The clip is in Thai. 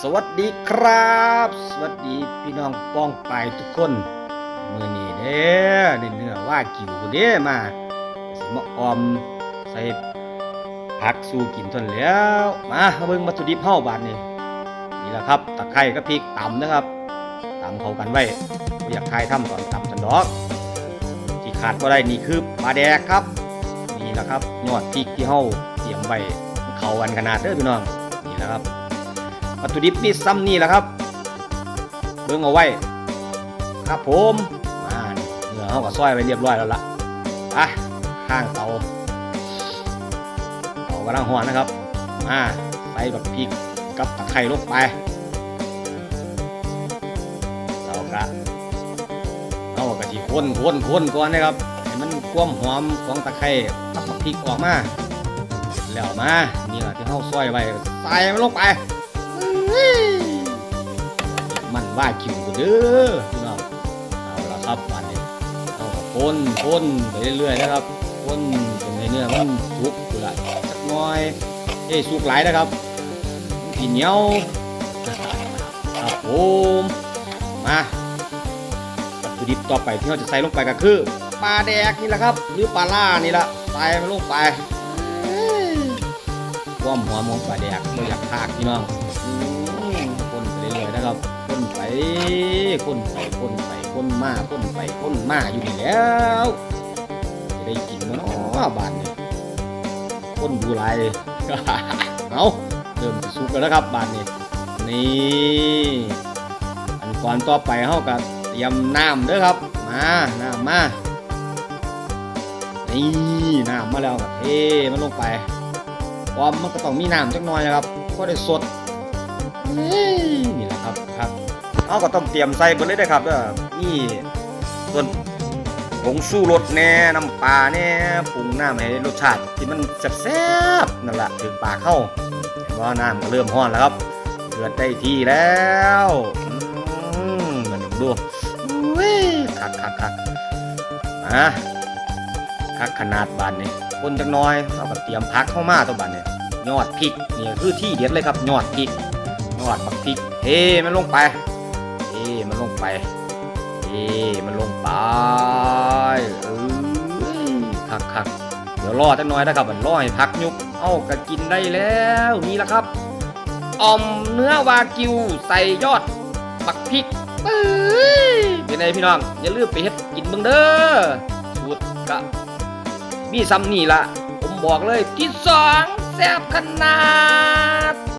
สวัสดีครับ สวัสดีพี่น้องป้องไปทุกคนมือนี้เด้อเนื้อว่ากิวเด้มาสิมาออมใส่ผักสู่กินทนแล้วมาเบิ่งวัตถุดิบเฮาบาดนี้นี่แหละครับตะไคร้กับพริกตำนะครับตำเข้ากันไว้อยากคายทำตอนตำสันดอก ที่ขาดก็ได้นี่คือปลาแดกครับนี่แหละครับยอดพริกที่เฮาเตรียมไว้เข้ากันขนาดเด้อพี่น้องนี่แหละครับ วัตถุดิบมีซ้ำนี่แหละครับ เบิ่งเอาไว้ ครับผมมาเนื้อเขาก็ซอยไว้เรียบร้อยแล้วล่ะอะข้างเตาเตากำลังหอนนะครับมาใส่แบบพริกกับตะไคร้ลงไปเรากะเอากะทิข้นข้นข้นก่อนนะครับให้มันความหอมของตะไคร้กับพริกออกมาแล้วมานี่แหละที่เขาซอยไว้ใส่มันลงไป ว่าคิวเด้อพี่น้องเอาละครับวันนี้เอาพ่นพ่นไปเรื่อยๆนะครับพ่นจนในเนื้อมันสุกอยู่ละสักน้อยเอ้ยสุกหลายนะครับมันเหนียวครับผมมาวัตถุดิบต่อไปที่เราจะใส่ลงไปก็คือปลาแดกนี่แหละครับ หรือปลาล่านี่แหละใส่มันลงไปความหอมองปลาแดกเราอยากพากพี่น้องคนไปเรื่อยๆนะครับ คนไปคนไปคนไปคนมาคนไปคนมาอยู่นี่แล้วจะได้กินมันอ๋อบานนี้คนดูไรเอาเริ่มสุกแล้วนะครับบานนี้นี่อันก่อนต่อไปเฮากับเตรียมน้ำเด้อครับมาน้ำมานี่น้ำมาแล้วก็เทมันลงไปพร้อมมันก็ต้องมีน้ำจักหน่อยนะครับ ก็ได้สดนี่แหละครับครับ เอาก็ต้องเตรียมใส่เบนเลยได้ครับเด้อนี่ส่วนผงสู้รสแน่น้ำปลาแน่ปรุงน้ำให้รสชาติที่มันแซ่บๆนั่นแหละถึงปากเข้าเห็นว่าน้ำก็เริ่มห้อนแล้วครับเดือดได้ที่แล้วมมาดูดูอุ้ยคักคักคักอะคักขนาดบานนี่คนจักหน้อยเอาก็เตรียมพักเข้ามาตัวบานนี่ยอดพริกนี่คือที่เด็ดเลยครับยอดพริกนวดบักพริกเทมันลงไป เทมันลงไปเทมันลงไปเอ้ยคักคักเดี๋ยวรอจักหน่อยนะครับมันรอให้พักยุบเอาก็กินได้แล้วนี่แหละครับอ่อมเนื้อวากิวใส่ยอดบักพริกเอ้ยเป็นไงพี่น้องอย่าลืมไปเฮ็ดกินเบิ่งเด้อสูตรกะมีซ้ำนี่ละผมบอกเลยที่สองแซ่บขนาด